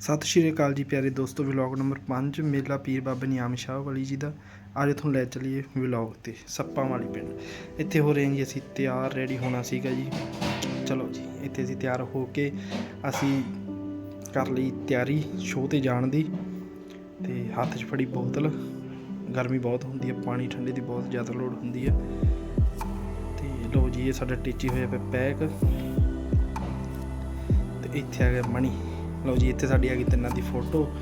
ਸਤਿ ਸ਼੍ਰੀ ਅਕਾਲ ਜੀ ਪਿਆਰੇ ਦੋਸਤੋ ਵਲੌਗ ਨੰਬਰ 5 ਮੇਲਾ ਪੀਰ ਬਾਬਾ ਨਿਆਮ ਸ਼ਾਹ ਵਾਲੀ ਜੀ ਦਾ। ਅੱਜ ਤੁਹਾਨੂੰ ਲੈ ਚਲੀਏ ਵਲੌਗ ਤੇ, ਸੱਪਾਂ ਵਾਲੀ ਪਿੰਡ। ਇੱਥੇ ਹੋ ਰਹੇ ਜੀ ਅਸੀਂ ਤਿਆਰ ਰੈਡੀ ਹੋਣਾ ਸੀਗਾ ਜੀ। ਚਲੋ ਜੀ, ਇੱਥੇ ਅਸੀਂ ਤਿਆਰ ਹੋ ਕੇ ਅਸੀਂ ਕਰ ਲਈ ਤਿਆਰੀ ਸ਼ੋਅ ਤੇ ਜਾਣ ਦੀ। ਤੇ ਹੱਥ 'ਚ ਫੜੀ ਬੋਤਲ। ਗਰਮੀ ਬਹੁਤ ਹੁੰਦੀ ਹੈ ਪਾਣੀ ਠੰਡੇ ਦੀ ਬਹੁਤ ਜ਼ਿਆਦਾ ਲੋੜ ਹੁੰਦੀ ਹੈ ਤੇ ਲੋ ਜੀ, ਇਹ ਸਾਡਾ ਟੀਚੀ ਹੋਇਆ ਪਿਆ ਪੈਕ ਤੇ ਇੱਥੇ ਆ ਗਿਆ ਮਣੀ। ਲਓ ਜੀ, ਇੱਥੇ ਸਾਡੀ ਆ ਗਈ ਤਿੰਨਾਂ ਦੀ ਫੋਟੋ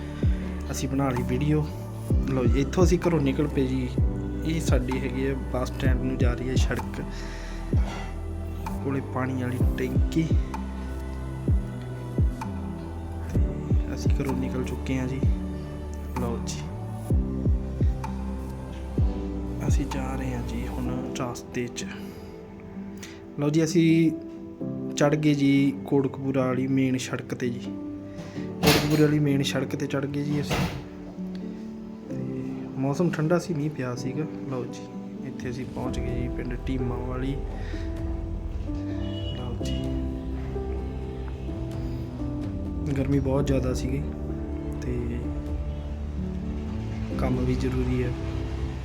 ਅਸੀਂ ਬਣਾ ਲਈ ਵੀਡੀਓ ਲਓ ਜੀ, ਇੱਥੋਂ ਅਸੀਂ ਘਰੋਂ ਨਿਕਲ ਪਏ ਜੀ। ਇਹ ਸਾਡੀ ਹੈਗੀ ਹੈ ਬੱਸ ਸਟੈਂਡ ਨੂੰ ਜਾ ਰਹੀ ਹੈ ਸੜਕ। ਕੋਲੇ ਪਾਣੀ ਵਾਲੀ ਟੈਂਕੀ। ਅਸੀਂ ਘਰੋਂ ਨਿਕਲ ਚੁੱਕੇ ਹਾਂ ਜੀ। ਲਓ ਜੀ। ਅਸੀਂ ਜਾ ਰਹੇ ਹਾਂ ਜੀ ਹੁਣ ਰਾਸਤੇ 'ਚ। ਲਓ ਜੀ, ਅਸੀਂ ਚੜ ਗਏ ਜੀ ਕੋਟਕਪੂਰਾ ਵਾਲੀ ਮੇਨ ਸੜਕ ਤੇ ਜੀ। ਕੋਟਕਪੂਰੇ ਵਾਲੀ ਮੇਨ ਸੜਕ ਤੇ ਚੜ ਗਏ ਜੀ ਅਸੀਂ। ਤੇ ਮੌਸਮ ਠੰਡਾ ਸੀ, ਮੀਂਹ ਪਿਆ ਸੀਗਾ। ਲਓ ਜੀ, ਇੱਥੇ ਅਸੀਂ ਪਹੁੰਚ ਗਏ ਜੀ ਪਿੰਡ ਟੀਮਾ ਵਾਲੀ। ਲਓ ਜੀ। ਗਰਮੀ ਬਹੁਤ ਜ਼ਿਆਦਾ ਸੀਗੀ ਤੇ ਕੰਮ ਵੀ ਜ਼ਰੂਰੀ ਹੈ।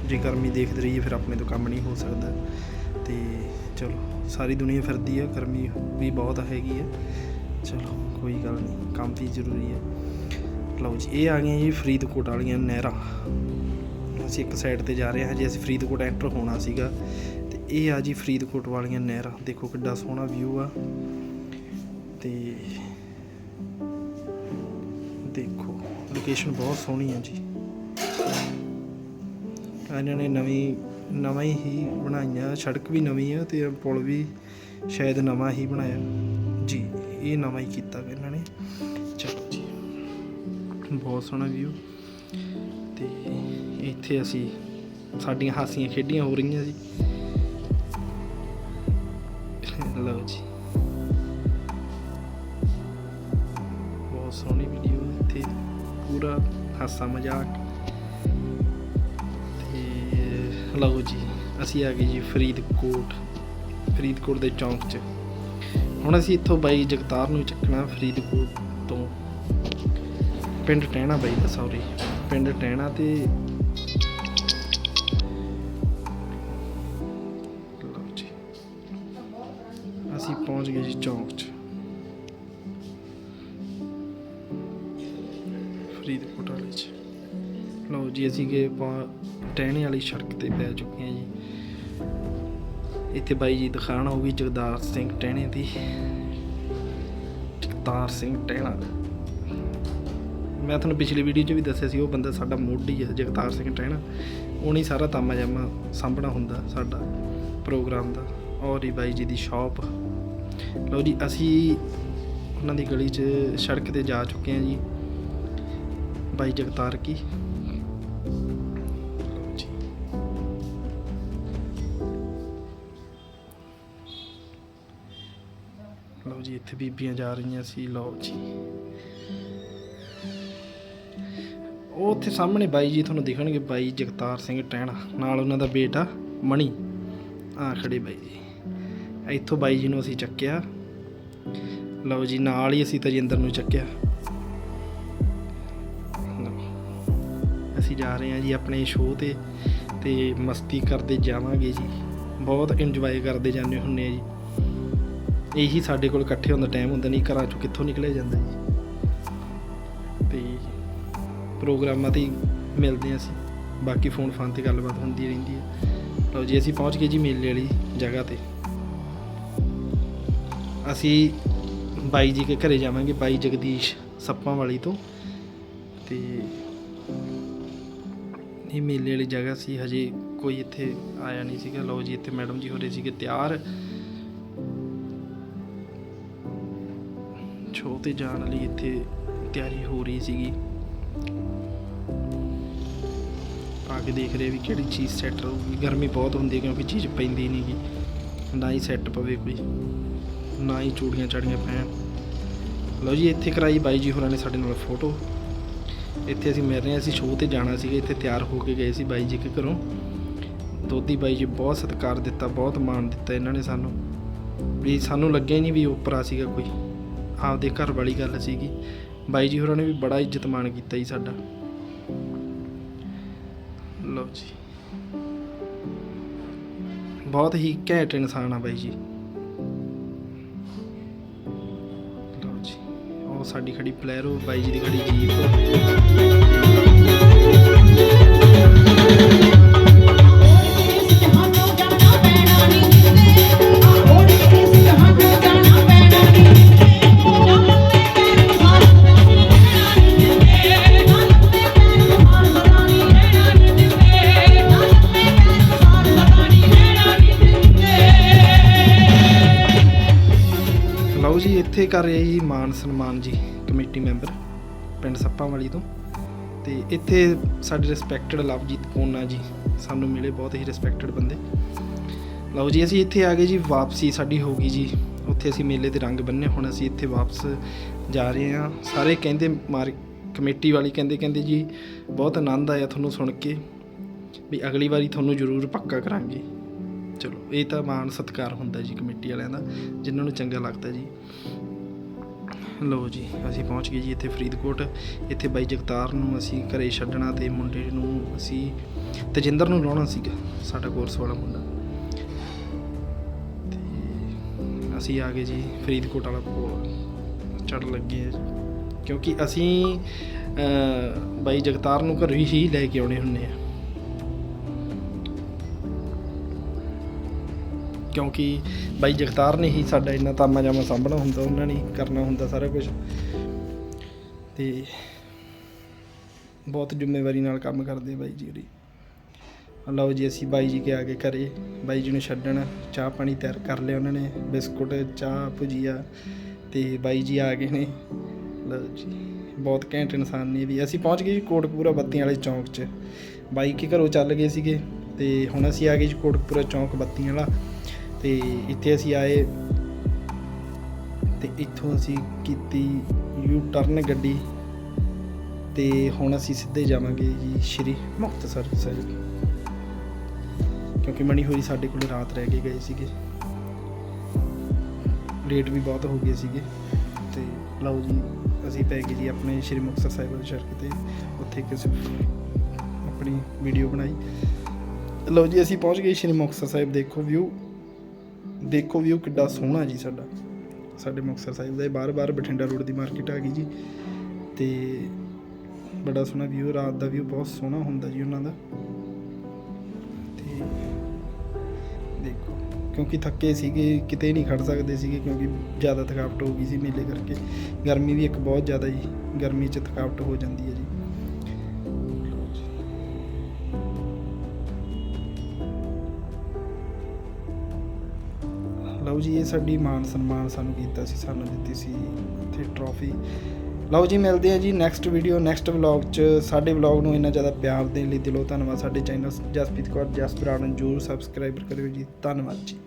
ਜੇ ਗਰਮੀ ਦੇਖਦੇ ਰਹੀਏ, ਫਿਰ ਆਪਣੇ ਤੋਂ ਕੰਮ ਨਹੀਂ ਹੋ ਸਕਦਾ। ਤੇ ਚਲੋ, ਸਾਰੀ ਦੁਨੀਆ ਫਿਰਦੀ ਆ ਗਰਮੀ ਵੀ ਬਹੁਤ ਹੈਗੀ ਹੈ। ਚਲੋ, ਕੋਈ ਗੱਲ ਨਹੀਂ, ਕੰਮ ਵੀ ਜ਼ਰੂਰੀ ਹੈ। ਲਓ ਜੀ, ਇਹ ਆ ਗਈਆਂ ਜੀ ਫਰੀਦਕੋਟ ਵਾਲੀਆਂ ਨਹਿਰਾਂ। ਅਸੀਂ ਇੱਕ ਸਾਈਡ ਤੇ ਜਾ ਰਹੇ ਹਾਂ ਜੀ ਅਸੀਂ ਫਰੀਦਕੋਟ ਐਂਟਰ ਹੋਣਾ ਸੀਗਾ। ਤੇ ਇਹ ਆ ਜੀ ਫਰੀਦਕੋਟ ਵਾਲੀਆਂ ਨਹਿਰਾਂ। ਦੇਖੋ ਕਿੱਡਾ ਸੋਹਣਾ ਵਿਊ ਆ। ਤੇ ਦੇਖੋ ਲੋਕੇਸ਼ਨ ਬਹੁਤ ਸੋਹਣੀ ਹੈ ਜੀ। ਇਹਨਾਂ ਨੇ ਨਵੀਂ, ਨਵਾਂ ਹੀ ਬਣਾਈਆਂ, ਸੜਕ ਵੀ ਨਵੀਂ ਆ ਤੇ ਪੁਲ ਵੀ ਸ਼ਾਇਦ ਨਵਾਂ ਹੀ ਬਣਾਇਆ। ਇਹ ਨਵਾਂ ਹੀ ਕੀਤਾ ਗਾ ਇਹਨਾਂ ਨੇ। ਚਲੋ ਜੀ, ਬਹੁਤ ਸੋਹਣਾ ਵਿਊ ਤੇ ਇੱਥੇ ਅਸੀਂ ਸਾਡੀਆਂ ਹਾਸੀਆਂ ਖੇਡੀਆਂ ਹੋ ਰਹੀਆਂ ਸੀ ਲਓ ਜੀ। ਬਹੁਤ ਸੋਹਣੀ ਵੀਡੀਓ ਇੱਥੇ। ਪੂਰਾ ਹਾਸਾ ਮਜ਼ਾਕ। ਤੇ ਲਓ ਜੀ, ਅਸੀਂ ਆ ਗਏ ਜੀ ਫਰੀਦਕੋਟ। ਫਰੀਦਕੋਟ ਦੇ ਚੌਂਕ 'ਚ। ਹੁਣ ਅਸੀਂ ਇੱਥੋਂ ਬਾਈ ਜਗਤਾਰ ਨੂੰ ਚੱਕਣਾ ਫਰੀਦਕੋਟ ਤੋਂ। ਪਿੰਡ ਟਹਿਣਾ ਬਾਈ ਦਾ ਸੌਰੀ ਪਿੰਡ ਟਹਿਣਾ ਤੇ ਲਓ ਅਸੀਂ ਪਹੁੰਚ ਗਏ ਜੀ ਚੌਂਕ 'ਚ। ਫਰੀਦਕੋਟ ਵਾਲੇ 'ਚ। ਲਓ ਜੀ, ਅਸੀਂ ਗਏ ਟਹਿਣੇ ਵਾਲੀ ਸੜਕ ਤੇ ਪੈ ਚੁੱਕੇ ਹਾਂ ਜੀ। ਇੱਥੇ ਬਾਈ ਜੀ ਦਿਖਾਣ ਹੋਊਗੀ ਜਗਦਾਰ ਸਿੰਘ ਟਹਿਣੇ ਦੀ। ਜਗਤਾਰ ਸਿੰਘ ਟਹਿਣਾ। ਮੈਂ ਤੁਹਾਨੂੰ ਪਿਛਲੀ ਵੀਡੀਓ 'ਚ ਵੀ ਦੱਸਿਆ ਸੀ, ਉਹ ਬੰਦਾ ਸਾਡਾ ਮੋਢੀ ਹੈ ਜਗਤਾਰ ਸਿੰਘ ਟਹਿਣਾ। ਉਹਨੇ ਸਾਰਾ ਤਾਮਾ ਜਾਮਾ ਸਾਂਭਣਾ ਹੁੰਦਾ ਸਾਡਾ ਪ੍ਰੋਗਰਾਮ ਦਾ। ਔਰ ਹੀ ਬਾਈ ਜੀ ਦੀ ਸ਼ਾਪ ਲਓ ਜੀ, ਅਸੀਂ ਉਹਨਾਂ ਦੀ ਗਲੀ 'ਚ ਸੜਕ ਤੇ ਜਾ ਚੁੱਕੇ ਹਾਂ ਜੀ। ਬਾਈ ਜਗਤਾਰ ਕੀ? ਲਓ ਜੀ, ਇੱਥੇ ਬੀਬੀਆਂ ਜਾ ਰਹੀਆਂ ਸੀ, ਲਓ ਜੀ। ਉਹ ਉੱਥੇ ਸਾਹਮਣੇ ਬਾਈ ਜੀ ਤੁਹਾਨੂੰ ਦਿਖਣਗੇ, ਬਾਈ ਜਗਤਾਰ ਸਿੰਘ ਟਹਿਣਾ, ਨਾਲ ਉਹਨਾਂ ਦਾ ਬੇਟਾ ਮਣੀ। ਆ ਖੜੇ ਬਾਈ ਜੀ। ਇੱਥੋਂ ਬਾਈ ਜੀ ਨੂੰ ਅਸੀਂ ਚੱਕਿਆ। ਲਓ ਜੀ, ਨਾਲ ਹੀ ਅਸੀਂ ਤਜਿੰਦਰ ਨੂੰ ਚੱਕਿਆ। ਅਸੀਂ ਜਾ ਰਹੇ ਹਾਂ ਜੀ ਆਪਣੇ ਸ਼ੋਅ ਤੇ ਤੇ ਮਸਤੀ ਕਰਦੇ ਜਾਵਾਂਗੇ ਜੀ। ਬਹੁਤ ਇੰਜੋਏ ਕਰਦੇ ਜਾਂਦੇ ਹੁੰਨੇ ਆ ਜੀ। ਇਹੀ ਸਾਡੇ ਕੋਲ ਇਕੱਠੇ ਹੋਣ ਦਾ ਟਾਈਮ ਹੁੰਦਾ ਨਹੀਂ, ਘਰਾਂ ਚੋਂ ਕਿੱਥੋਂ ਨਿਕਲਿਆ ਜਾਂਦਾ ਜੀ। ਤੇ ਪ੍ਰੋਗਰਾਮਾਂ ਤੇ ਮਿਲਦੇ ਹਾਂ ਅਸੀਂ। ਬਾਕੀ ਫੋਨ ਫਾਨ ਤੇ ਗੱਲਬਾਤ ਹੁੰਦੀ ਰਹਿੰਦੀ ਹੈ। ਲਓ ਜੀ, ਅਸੀਂ ਪਹੁੰਚ ਗਏ ਜੀ ਮੇਲੇ ਵਾਲੀ ਜਗ੍ਹਾ ਤੇ। ਅਸੀਂ ਬਾਈ ਜੀ ਕੇ ਘਰੇ ਜਾਵਾਂਗੇ, ਬਾਈ ਜਗਦੀਸ਼ ਸੱਪਾਂ ਵਾਲੀ ਤੋਂ। ਤੇ ਇਹ ਮੇਲੇ ਵਾਲੀ ਜਗ੍ਹਾ ਸੀ, ਹਜੇ ਕੋਈ ਇੱਥੇ ਆਇਆ ਨਹੀਂ ਸੀਗਾ। ਲਓ ਜੀ, ਇੱਥੇ ਮੈਡਮ ਜੀ ਹੋ ਰਹੇ ਸੀਗੇ ਤਿਆਰ। ਸ਼ੋਅ ਤੇ ਜਾਣ ਲਈ ਇੱਥੇ ਤਿਆਰੀ ਹੋ ਰਹੀ ਸੀਗੀ। ਆ ਕੇ ਦੇਖ ਰਹੇ ਵੀ ਕਿਹੜੀ ਚੀਜ਼ ਸੈੱਟ ਰਹੂਗੀ। ਗਰਮੀ ਬਹੁਤ ਹੁੰਦੀ ਹੈ ਕਿਉਂਕਿ ਚੀਜ਼ ਪੈਂਦੀ ਨਹੀਂਗੀ ਨਾ ਹੀ ਸੈੱਟ ਪਵੇ ਕੋਈ। ਨਾ ਹੀ ਚੂੜੀਆਂ ਚਾੜੀਆਂ ਪੈਣ। ਲਓ ਜੀ, ਇੱਥੇ ਕਰਾਈ ਬਾਈ ਜੀ ਹੋਰਾਂ ਨੇ ਸਾਡੇ ਨਾਲ ਫੋਟੋ ਇੱਥੇ ਅਸੀਂ ਮਿਲ ਰਹੇ ਹਾਂ, ਅਸੀਂ ਸ਼ੋਅ ਤੇ ਜਾਣਾ ਸੀਗਾ। ਇੱਥੇ ਤਿਆਰ ਹੋ ਕੇ ਗਏ ਸੀ ਬਾਈ ਜੀ ਕੇ ਘਰੋਂ। ਦੋਦੀ ਬਾਈ ਜੀ ਬਹੁਤ ਸਤਿਕਾਰ ਦਿੱਤਾ, ਬਹੁਤ ਮਾਣ ਦਿੱਤਾ ਇਹਨਾਂ ਨੇ ਸਾਨੂੰ। ਵੀ ਸਾਨੂੰ ਲੱਗਿਆ ਹੀ ਨਹੀਂ ਵੀ ਉੱਪਰ ਆ ਸੀਗਾ ਕੋਈ। ਆਪਦੇ ਘਰ ਵਾਲੀ ਗੱਲ ਸੀਗੀ। ਬਾਈ ਜੀ ਹੋਰਾਂ ਨੇ ਵੀ ਬੜਾ ਇੱਜ਼ਤ ਮਾਣ ਕੀਤਾ ਜੀ ਸਾਡਾ। ਲਓ ਜੀ। ਬਹੁਤ ਹੀ ਘੈਂਟ ਇਨਸਾਨ ਆ ਬਾਈ ਜੀ। ਲਓ ਜੀ, ਉਹ ਸਾਡੀ ਖੜੀ ਪਲੈਰੋ ਬਾਈ ਜੀ ਦੀ ਖੜੀ ਜੀਪ ਇੱਥੇ ਕਰ ਰਹੇ ਜੀ ਮਾਨ ਸਨਮਾਨ ਜੀ, ਕਮੇਟੀ ਮੈਂਬਰ, ਪਿੰਡ ਸੱਪਾਂ ਵਾਲੀ ਤੋਂ। ਤੇ ਇੱਥੇ ਸਾਡੇ ਰਿਸਪੈਕਟਡ ਲਵਜੀਤ ਕੋਨਾ ਜੀ, ਸਾਨੂੰ ਮਿਲੇ ਬਹੁਤ ਹੀ ਰਿਸਪੈਕਟਡ ਬੰਦੇ। ਲਓ ਜੀ, ਅਸੀਂ ਇੱਥੇ ਆ ਗਏ ਜੀ, ਵਾਪਸੀ ਸਾਡੀ ਹੋ ਗਈ ਜੀ। ਉੱਥੇ ਅਸੀਂ ਮੇਲੇ ਦੇ ਰੰਗ ਬੰਨੇ, ਹੁਣ ਅਸੀਂ ਇੱਥੇ ਵਾਪਸ ਜਾ ਰਹੇ ਹਾਂ। ਸਾਰੇ ਕਹਿੰਦੇ ਮਾਰ, ਕਮੇਟੀ ਵਾਲੀ ਕਹਿੰਦੇ ਕਹਿੰਦੇ ਜੀ, ਬਹੁਤ ਆਨੰਦ ਆਇਆ ਤੁਹਾਨੂੰ ਸੁਣ ਕੇ। ਵੀ ਅਗਲੀ ਵਾਰੀ ਤੁਹਾਨੂੰ ਜ਼ਰੂਰ ਪੱਕਾ ਕਰਾਂਗੇ। ਚਲੋ, ਇਹ ਤਾਂ ਮਾਣ ਸਤਿਕਾਰ ਹੁੰਦਾ ਜੀ ਕਮੇਟੀ ਵਾਲਿਆਂ ਦਾ, ਜਿਨ੍ਹਾਂ ਨੂੰ ਚੰਗਾ ਲੱਗਦਾ ਜੀ। ਲਓ ਜੀ, ਅਸੀਂ ਪਹੁੰਚ ਗਏ ਜੀ ਇੱਥੇ ਫਰੀਦਕੋਟ। ਇੱਥੇ ਬਾਈ ਜਗਤਾਰ ਨੂੰ ਅਸੀਂ ਘਰੇ ਛੱਡਣਾ ਤੇ ਮੁੰਡੇ ਨੂੰ ਅਸੀਂ ਤਜਿੰਦਰ ਨੂੰ ਲਾਉਣਾ ਸੀਗਾ, ਸਾਡਾ ਕੋਰਸ ਵਾਲਾ ਮੁੰਡਾ। ਤੇ ਅਸੀਂ ਆ ਗਏ ਜੀ ਫਰੀਦਕੋਟ ਵਾਲਾ ਪੁਲ ਚੜ ਲੱਗੇ ਆ ਜੀ। ਕਿਉਂਕਿ ਅਸੀਂ ਬਾਈ ਜਗਤਾਰ ਨੂੰ ਘਰ ਹੀ ਲੈ ਕੇ ਆਉਣੇ ਹੁੰਨੇ ਆ। ਕਿਉਂਕਿ ਬਾਈ ਜਗਤਾਰ ਨੇ ਹੀ ਸਾਡਾ ਇੰਨਾ ਤਾਮਾ ਜਾਮਾ ਸਾਂਭਣਾ ਹੁੰਦਾ, ਉਹਨਾਂ ਨੇ ਕਰਨਾ ਹੁੰਦਾ ਸਾਰਾ ਕੁਝ ਤੇ ਬਹੁਤ ਜ਼ਿੰਮੇਵਾਰੀ ਨਾਲ ਕੰਮ ਕਰਦੇ ਬਾਈ ਜੀ ਹੋਰੀ ਲਓ ਜੀ, ਅਸੀਂ ਬਾਈ ਜੀ ਕੇ ਆ ਕੇ ਘਰੇ। ਬਾਈ ਜੀ ਨੂੰ ਛੱਡਣ, ਚਾਹ ਪਾਣੀ ਤਿਆਰ ਕਰ ਲਿਆ ਉਹਨਾਂ ਨੇ, ਬਿਸਕੁਟ, ਚਾਹ, ਭੁਜੀਆ ਤੇ ਬਾਈ ਜੀ ਆ ਗਏ ਨੇ। ਲਓ ਜੀ, ਬਹੁਤ ਘੈਂਟ ਇਨਸਾਨ ਨੇ ਵੀ। ਅਸੀਂ ਪਹੁੰਚ ਗਏ ਜੀ ਕੋਟਕਪੂਰਾ ਬੱਤੀਆਂ ਵਾਲੇ ਚੌਂਕ 'ਚ। ਬਾਈ ਕੇ ਘਰੋਂ ਚੱਲ ਗਏ ਸੀਗੇ ਤੇ ਹੁਣ ਅਸੀਂ ਆ ਗਏ ਜੀ ਕੋਟਕਪੂਰਾ ਚੌਂਕ ਬੱਤੀਆਂ ਵਾਲਾ। ਤੇ ਇੱਥੇ ਅਸੀਂ ਆਏ ਤੇ ਇੱਥੋਂ ਅਸੀਂ ਕੀਤੀ ਯੂ ਟਰਨ ਗੱਡੀ ਤੇ ਹੁਣ ਅਸੀਂ ਸਿੱਧੇ ਜਾਵਾਂਗੇ ਜੀ ਸ਼੍ਰੀ ਮੁਕਤਸਰ ਸਾਹਿਬ। ਕਿਉਂਕਿ ਮਣੀ ਹੋਈ ਸਾਡੇ ਕੋਲ ਰਾਤ ਰਹਿ ਕੇ ਗਏ ਸੀਗੇ। ਲੇਟ ਵੀ ਬਹੁਤ ਹੋ ਗਏ ਸੀਗੇ ਤੇ ਲਓ ਜੀ, ਅਸੀਂ ਪੈ ਗਏ ਜੀ ਆਪਣੇ ਸ਼੍ਰੀ ਮੁਕਤਸਰ ਸਾਹਿਬ ਦੇ ਸ਼ਰਕ ਤੇ। ਉੱਥੇ ਕਿਸੇ ਆਪਣੀ ਵੀਡੀਓ ਬਣਾਈ। ਲਓ ਜੀ, ਅਸੀਂ ਪਹੁੰਚ ਗਏ ਸ਼੍ਰੀ ਮੁਕਤਸਰ ਸਾਹਿਬ, ਦੇਖੋ ਵਿਊ ਦੇਖੋ ਵਿਊ ਕਿੱਡਾ ਸੋਹਣਾ ਜੀ ਸਾਡਾ। ਸਾਡੇ ਮੁਕਤਸਰ ਸਾਹਿਬ ਦਾ ਇਹ ਬਾਰ-ਬਾਰ ਬਠਿੰਡਾ ਰੋਡ ਦੀ ਮਾਰਕੀਟ ਆ ਗਈ ਜੀ। ਤੇ ਬੜਾ ਸੋਹਣਾ ਵਿਊ ਰਾਤ ਦਾ ਵਿਊ ਬਹੁਤ ਸੋਹਣਾ ਹੁੰਦਾ ਜੀ ਉਹਨਾਂ ਦਾ। ਤੇ ਦੇਖੋ, ਕਿਉਂਕਿ ਥੱਕੇ ਸੀਗੇ, ਕਿਤੇ ਨਹੀਂ ਖੜ ਸਕਦੇ ਸੀਗੇ, ਕਿਉਂਕਿ ਜ਼ਿਆਦਾ ਥਕਾਵਟ ਹੋ ਗਈ ਸੀ ਮੇਲੇ ਕਰਕੇ। ਗਰਮੀ ਵੀ ਇੱਕ ਬਹੁਤ ਜ਼ਿਆਦਾ ਜੀ, ਗਰਮੀ 'ਚ ਥਕਾਵਟ ਹੋ ਜਾਂਦੀ ਹੈ ਜੀ। ਲਓ ਜੀ, ਇਹ ਸਾਡੀ ਮਾਨ ਸਨਮਾਨ ਸਾਨੂੰ ਕੀਤਾ ਸੀ, ਸਾਨੂੰ ਦਿੱਤੀ ਸੀ ਇੱਥੇ ਟਰੋਫੀ ਲਓ ਜੀ, ਮਿਲਦੇ ਆ ਜੀ ਨੈਕਸਟ ਵੀਡੀਓ ਨੈਕਸਟ ਵਲੌਗ 'ਚ। ਸਾਡੇ ਵਲੌਗ ਨੂੰ ਇੰਨਾ ਜ਼ਿਆਦਾ ਪਿਆਰ ਦੇਣ ਲਈ ਦਿਲੋਂ ਧੰਨਵਾਦ। ਸਾਡੇ ਚੈਨਲ ਜਸਪ੍ਰੀਤ ਕੌਰ ਜਸ ਨੂੰ ਜਰੂਰ ਸਬਸਕ੍ਰਾਈਬ ਕਰਿਓ ਜੀ। ਧੰਨਵਾਦ ਜੀ।